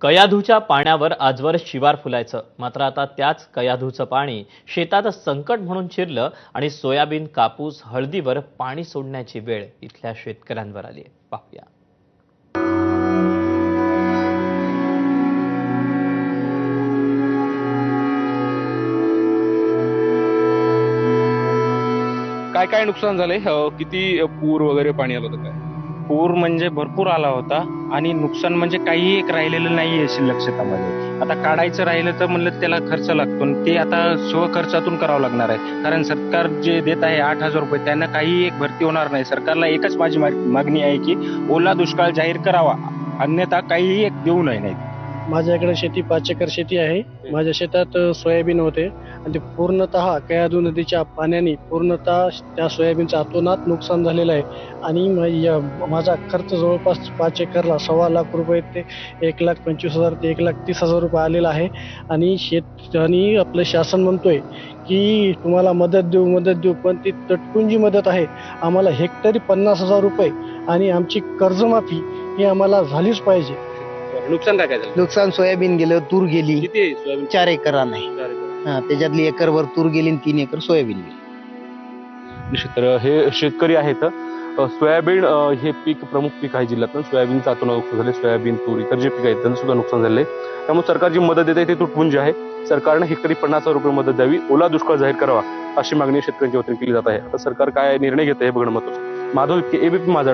कयाधूच्या पाण्यावर आजवर शिवार फुलायचं. मात्र आता त्याच कयाधूचं पाणी शेतात संकट म्हणून शिरलं आणि सोयाबीन कापूस हळदीवर पाणी सोडण्याची वेळ इथल्या शेतकऱ्यांवर आली आहे. पाहूया. काय काय नुकसान झालंय? किती पूर वगैरे पाणी आलं होतं काय? पूर म्हणजे भरपूर आला होता आणि नुकसान म्हणजे काही एक राहिलेलं नाहीये शिल्लक शेतामध्ये. आता काढायचं राहिलं तर म्हणलं त्याला खर्च लागतो आणि ते आता स्वखर्चातून करावं लागणार आहे. कारण सरकार जे देत आहे आठ हजार रुपये त्यांना काही एक भरती होणार नाही. सरकारला एकच माझी मागणी आहे की ओला दुष्काळ जाहीर करावा. अन्यथा काहीही एक देऊ नये. नाही माझ्याकडे शेती पाच एकर शेती आहे. माझ्या शेतात सोयाबीन होते. आणि ते पूर्णतः कयादू नदीच्या पाण्याने पूर्णतः त्या सोयाबीनचं अतोनात नुकसान झालेलं आहे. आणि म- या- माझा खर्च जवळपास पाच एकरला सव्वा लाख रुपये ते एक लाख पंचवीस हजार ते एक लाख तीस हजार रुपये आलेला आहे. आणि शेत आणि आपलं शासन म्हणतोय की तुम्हाला मदत देऊ मदत देऊ पण ती तटपुंजी मदत आहे. आम्हाला हेक्टरी पन्नास हजार रुपये आणि आमची कर्जमाफी ही आम्हाला झालीच पाहिजे. नुकसान काय काय झालं? नुकसान सोयाबीन गेलं तूर गेली. किती आहे सोयाबीन? चार एकर नाही चार एकर. हा त्याच्यातली एकरभर तूर गेली आणि तीन एकर सोयाबीन गेली. तर हे शेतकरी आहेत. अं, सोयाबीन अं, हे पीक प्रमुख पीक आहे जिल्ह्यातून सोयाबीनचं आतून नुकसान झाले सोयाबीन तूर इतर जे पीक आहेत त्यांचं सुद्धा नुकसान झालंय. त्यामुळे सरकार जी मदत देते ते तुटपुंजी आहे. सरकारने हेक्टरी पन्नास हजार रुपये मदत द्यावी. ओला दुष्काळ जाहीर करावा अशी मागणी शेतकऱ्यांच्या वतीने केली जात आहे. आता सरकार काय निर्णय घेते हे बघणं महत्वाचं माधव इतके एबीपी माझा